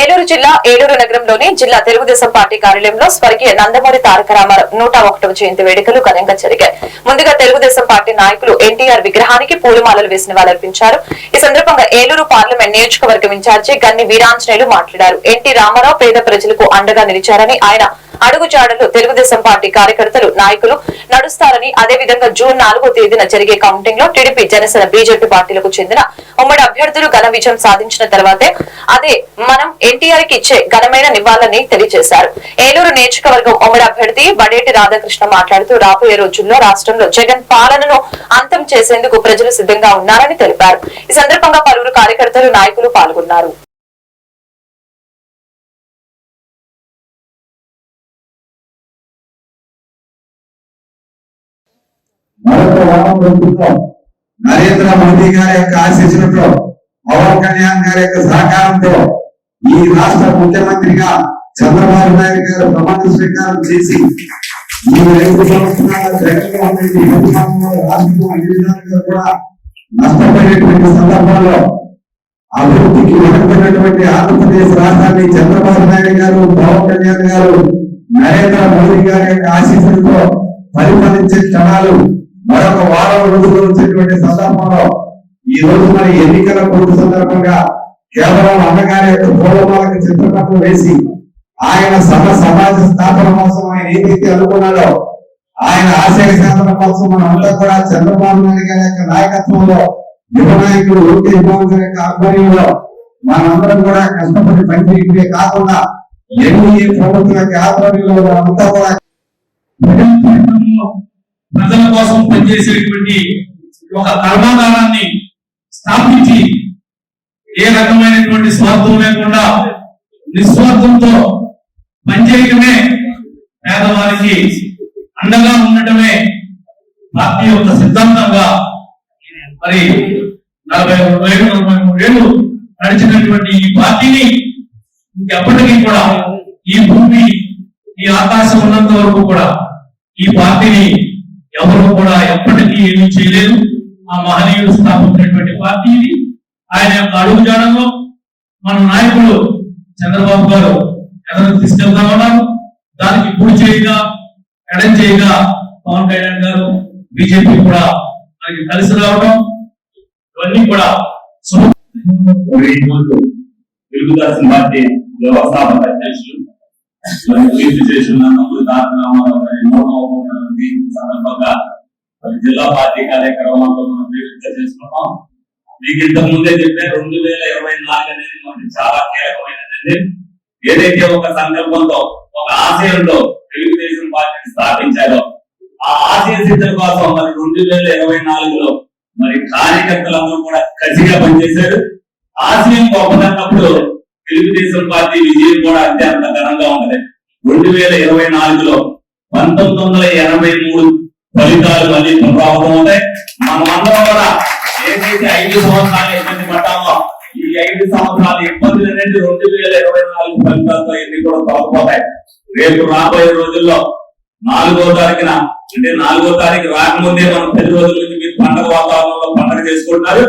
ఏలూరు జిల్లా ఏలూరు నగరంలోని జిల్లా తెలుగుదేశం పార్టీ కార్యాలయంలో స్వర్గీయ నందమూరి తారక రామారావు నూట ఒకటవ జయంతి వేడుకలు ఘనంగా జరిగాయి. ముందుగా తెలుగుదేశం పార్టీ నాయకులు ఎన్టీఆర్ విగ్రహానికి పూలమాలలు వేసి నివాళులర్పించారు. ఈ సందర్భంగా ఏలూరు పార్లమెంట్ నియోజకవర్గం ఇన్ఛార్జి గన్ని వీరాంజనేయులు మాట్లాడారు. ఎన్టీ రామారావు పేద ప్రజలకు అండగా నిలిచారని ఆయన అడుగుజాడలు తెలుగుదేశం పార్టీ కార్యకర్తలు నాయకులు నడుస్తారని అదేవిధంగా జూన్ నాలుగో తేదీన జరిగే కౌంటింగ్లో టీడీపీ జనసేన బీజేపీ పార్టీలకు చెందిన ఉమ్మడి అభ్యర్థులు ఘన విజయం సాధించిన తర్వాతే అదే మనం ఎన్టీఆర్కి ఇచ్చే ఘనమైన నివాళని తెలియజేశారు. ఏలూరు నియోజకవర్గం ఉమ్మడి అభ్యర్థి బడేటి రాధాకృష్ణ మాట్లాడుతూ రాబోయే రోజుల్లో రాష్ట్రంలో జగన్ పాలనను అంతం చేసేందుకు ప్రజలు సిద్ధంగా ఉన్నారని తెలిపారు. ఈ సందర్భంగా పలువురు కార్యకర్తలు నాయకులు పాల్గొన్నారు. మరొక వారం నరేంద్ర మోదీ గారి యొక్క ఆశీస్సులతో పవన్ కళ్యాణ్ గారి యొక్క సహకారంతో ఈ రాష్ట్ర ముఖ్యమంత్రిగా చంద్రబాబు నాయుడు గారు ప్రమాణ స్వీకారం చేసి ఈ ఐదు సంవత్సరాల కూడా నష్టపోయేటువంటి సందర్భంలో అభివృద్ధికి వెనుకబడినటువంటి ఆంధ్రప్రదేశ్ రాష్ట్రాన్ని చంద్రబాబు నాయుడు గారు పవన్ కళ్యాణ్ గారు నరేంద్ర మోదీ గారి యొక్క ఆశీస్సులతో పరిపాలించే క్షణాలు మరొక వారం రోజులు వచ్చేటువంటి సందర్భంలో ఈ రోజు మన ఎన్నికల పూర్తి సందర్భంగా కేవలం అన్నగారి యొక్క పూర్వమాలకు చిత్రపటం వేసి ఆయన సభ సమాజ స్థాపన కోసం ఆయన ఏదైతే అనుకున్నాడో ఆయన ఆశయ సాధన కోసం మన అందరూ కూడా చంద్రబాబు నాయుడు గారి యొక్క నాయకత్వంలో యువనాయకుడు ఓకే బాబు గారి యొక్క ఆధ్వర్యంలో మనందరం కూడా కష్టపడి పనిచేయడమే కాకుండా ఎన్డీఏ ప్రభుత్వం యొక్క ఆధ్వర్యంలో మనంతా కూడా కోసం పనిచేసేటువంటి ఒక కర్మాగారాన్ని స్థాపించి ఏ రకమైనటువంటి స్వార్థం లేకుండా నిస్వార్థంతో పనిచేయటమే పేదవారికి అండగా ఉండటమే పార్టీ యొక్క సిద్ధాంతంగా మరి నలభై రెండు ఏళ్ళు నలభై మూడు ఏళ్ళు నడిచినటువంటి ఈ పార్టీని ఇంకెప్పటికీ కూడా ఈ భూమి ఈ ఆకాశం ఉన్నంత వరకు కూడా ఈ పార్టీని ఎవరు కూడా ఎప్పటికీ ఏమీ చేయలేదు ఆ మహనీయుడు స్థాపించినటువంటి పార్టీ ఇది. ఆయన యొక్క అడుగు జాడంలో మన నాయకుడు చంద్రబాబు గారు ఎదరికి తీసుకెళ్తామన్నారు. దానికి కుడి చేయగా ఎడం చేయగా పవన్ కళ్యాణ్ గారు బీజేపీ కూడా మనకి కలిసి రావడం. ఇవన్నీ కూడా తెలుగుదేశం పార్టీ వ్యవస్థాపక అధ్యక్షులు మరి కీర్తి చేసిన సందర్భంగా మరి జిల్లా పార్టీ కార్యక్రమాల్లో మనం చేసుకున్నాం. మీకు ఇంతకు ముందే చెప్పే రెండు వేల ఇరవై నాలుగు అనేది మనకి చాలా కీలకమైనది ఏదైతే ఒక సంకల్పంతో ఒక ఆశయంతో తెలుగుదేశం పార్టీని స్థాపించారో ఆ ఆశయ సిద్ధం కోసం మరి రెండు వేల ఇరవై నాలుగులో మరి కార్యకర్తలందరూ కూడా కసిగా పనిచేశారు. ఆశయం గొప్పదన్నప్పుడు తెలుగుదేశం పార్టీ విజయం కూడా అత్యంత ఘనంగా ఉన్నది. రెండు వేల ఇరవై నాలుగులో పంతొమ్మిది వందల ఎనభై మూడు ఫలితాలు మళ్ళీ ప్రభావితం అవుతాయి. మనమందరం కూడా ఏదైతే ఐదు సంవత్సరాలు ఇబ్బంది పడ్డామో ఈ ఐదు సంవత్సరాల ఇబ్బందులు అనేది రెండు వేల ఇరవై నాలుగు ఫలితాలతో ఇన్ని కూడా తొలగిపోతాయి. రేపు రాబోయే రోజుల్లో నాలుగో తారీఖున అంటే నాలుగో తారీఖు రాకముందే మనం పది రోజుల నుంచి మీరు పండగ వాతావరణంలో పండగ చేసుకుంటున్నారు.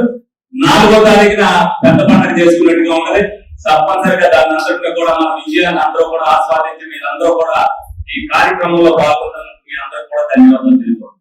నాలుగో తారీఖున పెద్ద పండగ చేసుకున్నట్టుగా ఉన్నది. తప్పనిసరిగా దాని అందరికీ కూడా మన విజయాన్ని అందరూ కూడా ఆస్వాదించి మీరందరూ కూడా ఈ కార్యక్రమంలో పాల్గొన్నందుకు మీ అందరూ కూడా ధన్యవాదాలు తెలుపుతున్నాను